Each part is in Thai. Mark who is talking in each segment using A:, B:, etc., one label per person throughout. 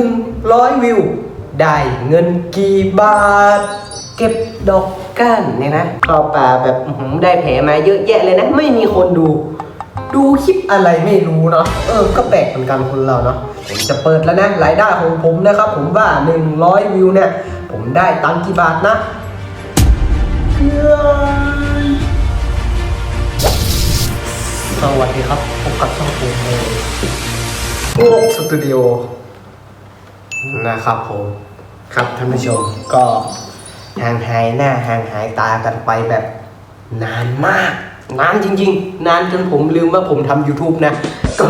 A: 100 วิว ได้เงินกี่บาท เก็บดอกก้านเนี่ยนะเข้าป่าแบบได้แผลมาเยอะแยะเลยนะ ไม่มีคนดู ดูคลิปอะไรไม่รู้เนาะเออ ก็แปลกเหมือนกันคนเราเนาะผมจะเปิดแล้วนะรายได้ของผมนะครับ ผมว่า 100 วิวเนี่ย ผมได้ตังค์กี่บาทนะสวัสดีครับพบกับช่องผมเองโอ้สตูดิโอ นะครับผมครับท่านผู้ชมก็ห่างหายหน้าห่างหายตากันไปแบบนานมาก นานจริง ๆ นานจนผมลืมว่าผมทำ YouTube นะ ก็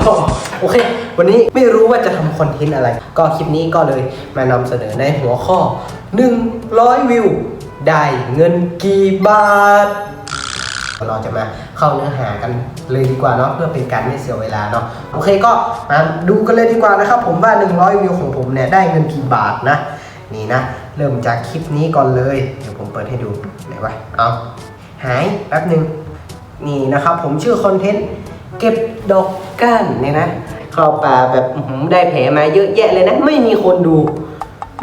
A: โอเค วันนี้ไม่รู้ว่าจะทำคอนเทนต์อะไร ก็คลิปนี้ก็เลยมานำเสนอในหัวข้อ 100 วิว ได้เงินกี่บาท เราจะมาเข้าเนื้อหากันเลยดีกว่าเนาะเพื่อเป็นการไม่เสียเวลาเนาะโอเคก็มาดูกันเลยดีกว่านะครับผมว่า 100 วิวของผมเนี่ยได้เงินกี่บาทนะนี่นะ เริ่มจากคลิปนี้ก่อนเลย เดี๋ยวผมเปิดให้ดูไหนวะเอาหายแป๊บหนึ่งนี่นะครับผมชื่อคอนเทนต์เก็บดอกก้านเนี่ยนะเข้าป่าแบบได้แผลมาเยอะแยะเลยนะไม่มีคนดู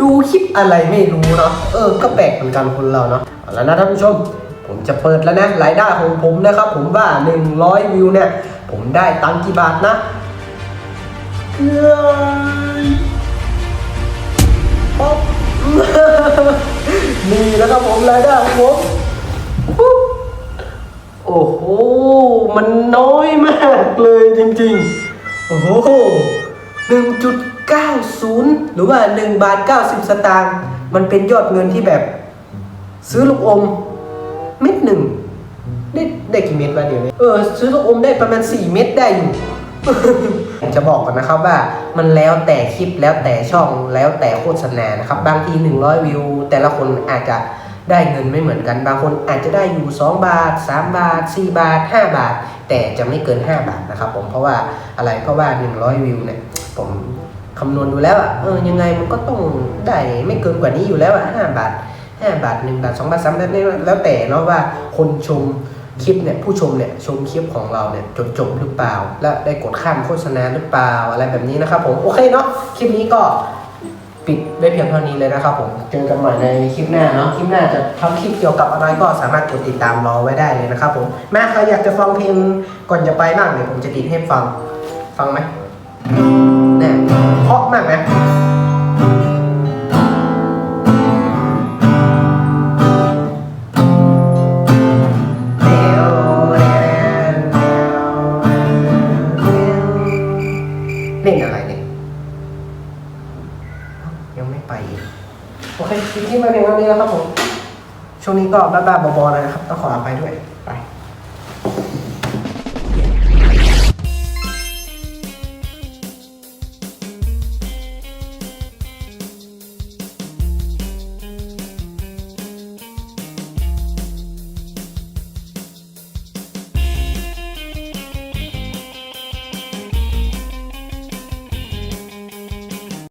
A: ดูคลิปอะไรไม่รู้เนาะเออก็แปลกเหมือนกันคนเราเนาะเอาแล้วนะท่านผู้ชม ผมจะเปิดแล้วนะรายได้ของผมนะครับ ผมว่า 100 วิวเนี่ย ผมได้ตังค์กี่บาทนะเย้ยป๊อปนี่แล้วครับผมรายได้ของผมโอ้โห มันน้อยมากเลยจริงๆ โอ้โห1.90หรือว่า1บาท90สตางค์ มันเป็นยอดเงินที่แบบ ซื้อลูกอม เม็ดหนึ่งได้ได้กี่เม็ดวะเดี๋ยวนี้เออซื้อลูกอมได้ประมาณ 4 เม็ดได้อยู่จะบอกก่อนนะครับว่ามันแล้วแต่คลิปแล้วแต่ช่องแล้วแต่โฆษณานะครับ บางที 100 วิว แต่ละคนอาจจะได้เงินไม่เหมือนกัน บางคนอาจจะได้อยู่ 2 บาท 3 บาท 4 บาท 5 บาท แต่จะไม่เกิน 5 บาทนะครับผมเพราะว่าอะไรเพราะว่า 100 วิวเนี่ยผมคำนวณดูแล้วอะเออยังไงมันก็ต้องได้ไม่เกินกว่านี้อยู่แล้วอะ5บาท 5 บาท 1 บาท 2 บาท3บาทนี่แล้วแต่เนาะว่าคนชมคลิปเนี่ยผู้ชมเนี่ยชมคลิปของเราเนี่ยจนจบหรือเปล่า และได้กดข้ามโฆษณาหรือเปล่าอะไรแบบนี้นะครับผมโอเคเนาะคลิปนี้ก็ปิดไว้เพียงเท่านี้เลยนะครับผมเจอกันใหม่ในคลิปหน้าเนาะคลิปหน้าจะทำคลิปเกี่ยวกับอะไรก็สามารถกดติดตามรอไว้ได้เลยนะครับผมแม่ใครอยากจะฟังเพลงก่อนจะไปบ้างเดี๋ยวผมจะติดให้ฟังฟังไหมเนี่ยเพราะมากไห ล่นอะไรเนี่ยยังไม่ไปอีกโอเคคลิปที่มาเพียงเท่านี้แล้วครับผมช่วงนี้ก็บ้าๆบอๆเลยนะครับต้องขออภัยด้วย